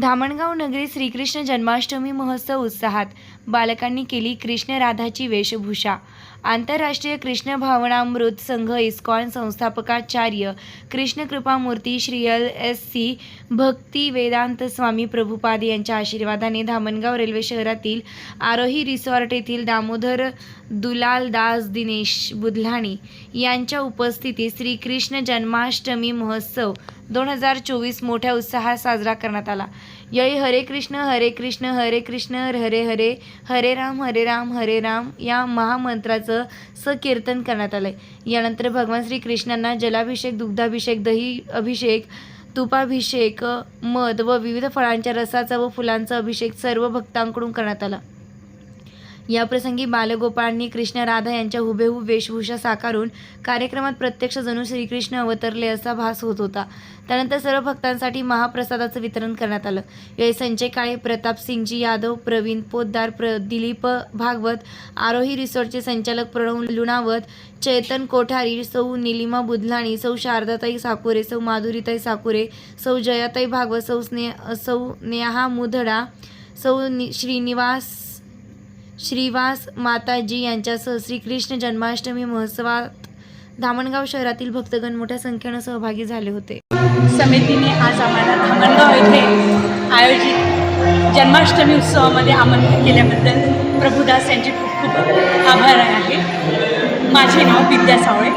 धामणगाव नगरी श्रीकृष्ण जन्माष्टमी महोत्सव उत्साहात बालकांनी केली कृष्ण राधाची वेशभूषा. आंतरराष्ट्रीय कृष्ण भावनामृत संघ इस्कॉन संस्थापकाचार्य कृष्ण कृपामूर्ती श्री एस सी भक्ती वेदांत स्वामी प्रभुपाद यांच्या आशीर्वादाने धामणगाव रेल्वे शहरातील आरोही रिसॉर्ट येथील दामोदर दुलाल दास दिनेश बुधलाणी यांच्या उपस्थितीत श्रीकृष्ण जन्माष्टमी महोत्सव दोन हजार चोवीस मोठ्या उत्साहात साजरा करण्यात आला. यावेळी हरे कृष्ण हरे कृष्ण हरे कृष्ण हरे हरे हरे राम हरे राम हरे राम या महामंत्राचं सकीर्तन करण्यात आलं यानंतर भगवान श्रीकृष्णांना जलाभिषेक दुग्धाभिषेक दही अभिषेक तुपाभिषेक मध व विविध फळांच्या रसाचा व फुलांचा अभिषेक सर्व भक्तांकडून करण्यात आला. याप्रसंगी बालगोपाळांनी कृष्ण राधा यांच्या हुबेहूब वेशभूषा साकारून कार्यक्रमात प्रत्यक्ष जणू श्रीकृष्ण अवतरले असा भास होत होता. त्यानंतर सर्व भक्तांसाठी महाप्रसादाचं वितरण करण्यात आलं. यावेळी संजय काळे प्रताप सिंगजी यादव प्रवीण पोद्दार प्र दिलीप भागवत आरोही रिसॉर्टचे संचालक प्रणव लुणावत चेतन कोठारी सौ निलिमा बुधलाणी सौ शारदाताई साकुरे सौ माधुरीताई साकुरे सौ जयाताई भागवत सौ स्नेह सौ नेहा मुधडा सौ नि श्रीनिवास श्रीवास माताजी यांच्यासह श्रीकृष्ण जन्माष्टमी महोत्सवात धामणगाव शहरातील भक्तगण मोठ्या संख्येनं सहभागी झाले होते. समितीने आज आम्हाला धामणगाव येथे आयोजित जन्माष्टमी उत्सवामध्ये आमंत्रित केल्याबद्दल प्रभुदास यांचे खूप खूप आभार आहे. माझे नाव विद्या सावळे.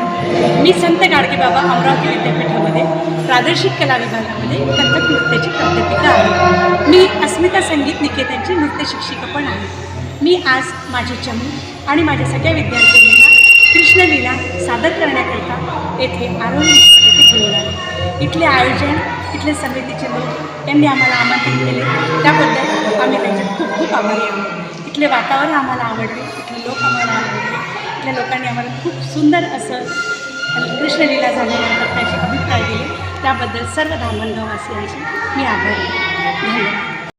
मी संत गाडगे बाबा अमरावती विद्यापीठामध्ये प्रादेशिक कला विभागामध्ये कथक नृत्याची प्राध्यापिका आहे. अस्मिता संगीत निकेतनची नृत्य शिक्षिका पण आहे. मी आज माझे चमू आणि माझ्या सगळ्या विद्यार्थ्यांना कृष्णलीला सादर करण्याकरिता येथे आरोग्य येथे घेऊन आले इथले आयोजन इथले समितीचे लोक यांनी आम्हाला आमंत्रित केले. त्याबद्दल आम्ही त्यांचे खूप खूप आभारी आहोत. इथले वातावरण आम्हाला आवडले इथले लोक आम्हाला आवडले. इथल्या लोकांनी आम्हाला खूप सुंदर असं कृष्णलीला झाल्यानंतर त्याचे अभिप्राय दिले. त्याबद्दल सर्व धामणगाववासियांचे मी आभारी धन्यवाद.